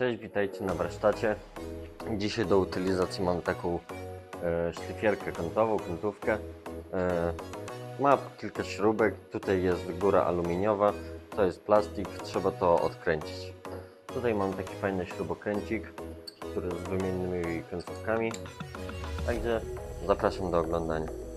Cześć, witajcie na warsztacie. Dzisiaj do utylizacji mam taką e, szlifierkę kątową, kątówkę. E, ma kilka śrubek, tutaj jest góra aluminiowa, to jest plastik, trzeba to odkręcić. Tutaj mam taki fajny śrubokręcik, który z wymiennymi końcówkami. Także zapraszam do oglądania.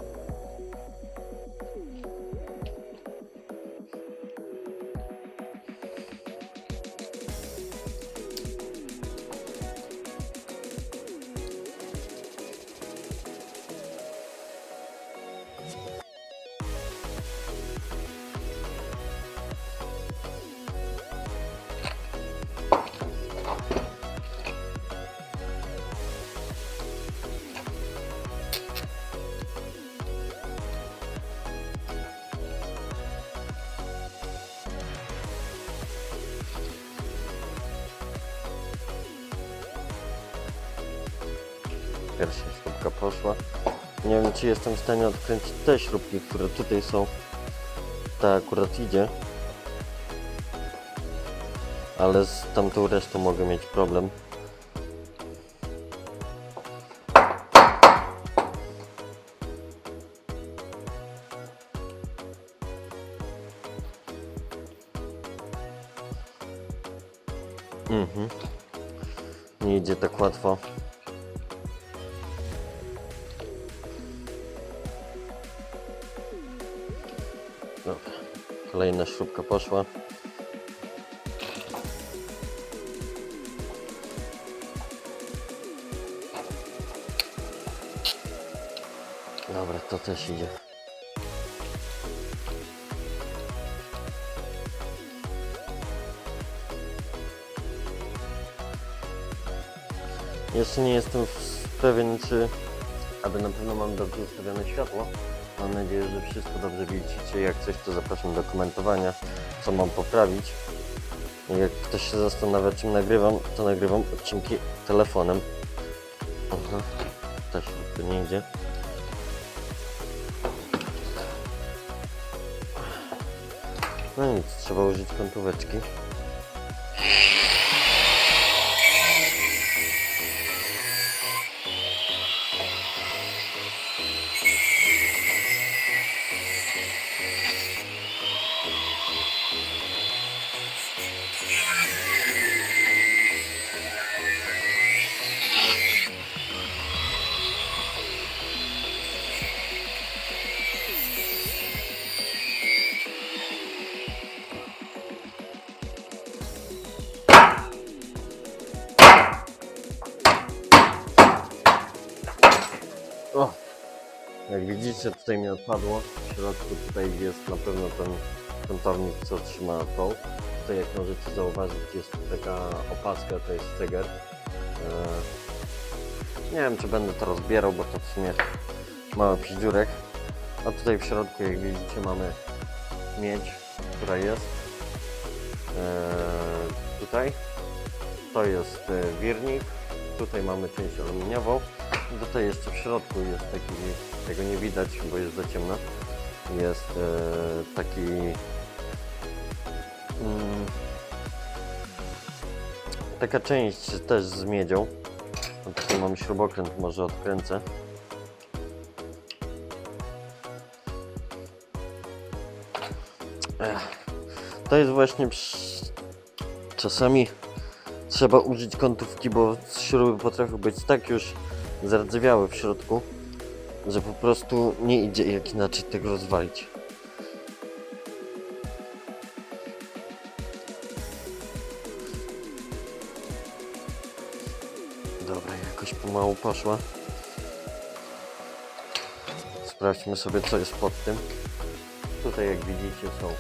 Pierwsza śrubka poszła. Nie wiem, czy jestem w stanie odkręcić te śrubki, które tutaj są. Ta akurat idzie. Ale z tamtą resztą mogę mieć problem. Mhm. Nie idzie tak łatwo. Kolejna śrubka poszła. Dobra, to też idzie. Jeszcze nie jestem pewien, czy aby na pewno mam dobrze ustawione światło. Mam nadzieję, że wszystko dobrze widzicie. Jak coś, to zapraszam do komentowania, co mam poprawić. Jak ktoś się zastanawia, czym nagrywam, to nagrywam odcinki telefonem. Aha, ta śrubka nie idzie. No nic, trzeba użyć kątóweczki. Jak widzicie, tutaj mi odpadło. W środku tutaj jest na pewno ten kątownik, co trzyma tą. Tutaj jak możecie zauważyć jest taka opaska, to jest ceger. Eee, nie wiem, czy będę to rozbierał, bo to w sumie mały piździurek. A tutaj w środku, jak widzicie, mamy miedź, która jest. Eee, tutaj. To jest e, wirnik. Tutaj mamy część aluminiową. I Tutaj jeszcze w środku jest taki, tego nie widać, bo jest za ciemno. Jest e, taki mm, taka część też z miedzią. Tutaj mam śrubokręt, może odkręcę. To jest właśnie czasami trzeba użyć kątówki, bo śruby potrafią być tak już zardzewiałe w środku, że po prostu nie idzie jak inaczej tego rozwalić. Dobra, jakoś pomału poszła. Sprawdźmy sobie co jest pod tym. Tutaj jak widzicie są e,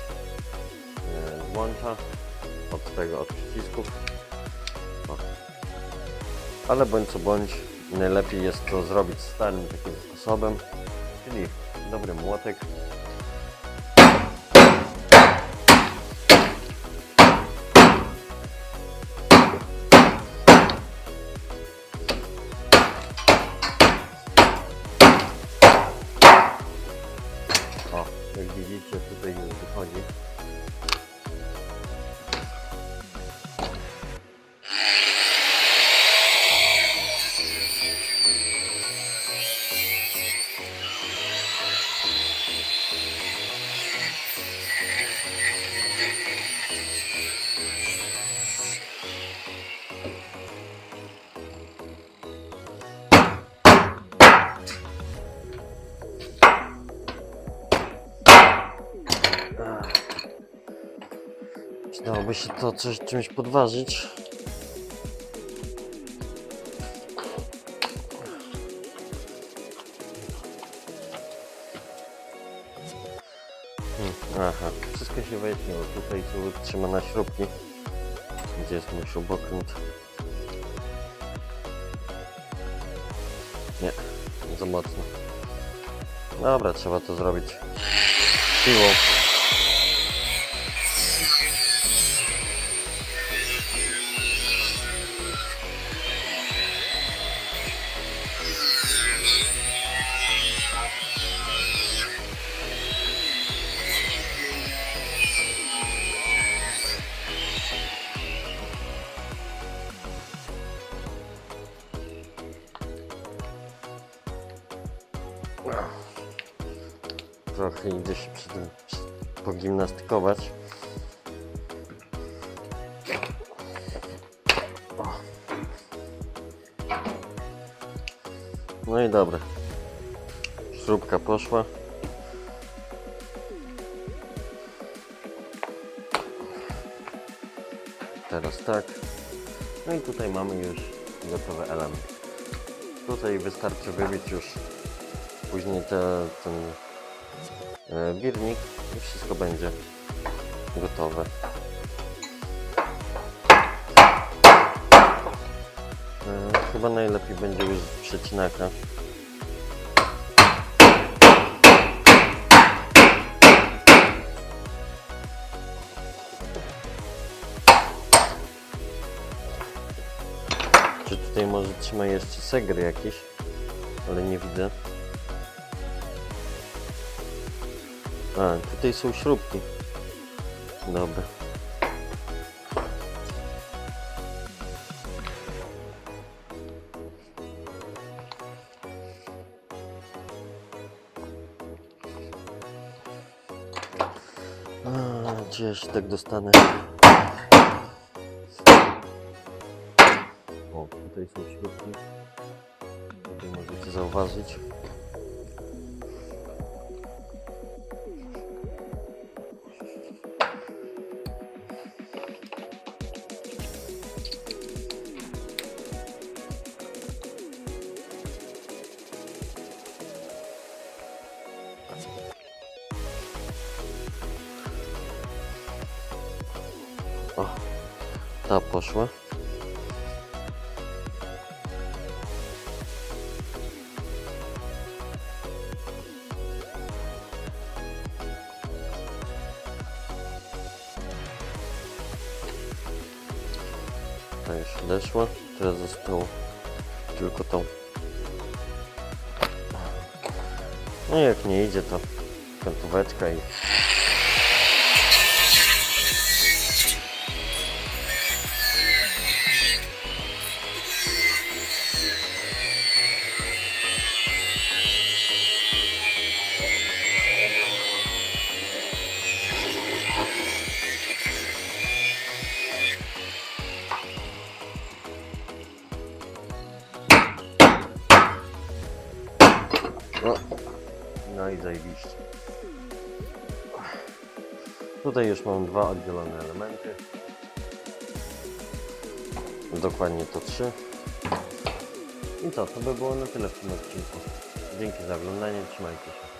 złącza od tego, od przycisków. O. Ale bądź co bądź, najlepiej jest to zrobić starym takim sposobem, czyli dobry młotek. Przydałoby się to coś czymś podważyć. Hmm, aha, wszystko się wyjaśniło. Tutaj są trzymane śrubki. Gdzie jest mój śrubokręt? Nie, za mocno. Dobra, trzeba to zrobić siłą. Trochę idzie się przy tym pogimnastykować. No i dobra. Śrubka poszła. Teraz tak. No i tutaj mamy już gotowy element. Tutaj wystarczy wybić już później te, ten e, birnik i wszystko będzie gotowe. E, Chyba najlepiej będzie już z przecinaka. Czy tutaj może trzyma jeszcze segry jakieś? Ale nie widzę. A, tutaj są śrubki. Dobra. A, gdzie ja się tak dostanę? O, tutaj są śrubki. Tutaj możecie zauważyć. Ta poszła. Ta już odeszła. Teraz zostało tylko tą. No jak nie idzie to kantóweczka i zajebiście. Tutaj już mam dwa oddzielone elementy. Dokładnie to trzy. I co, to by było na tyle w tym odcinku. Dzięki za oglądanie, trzymajcie się.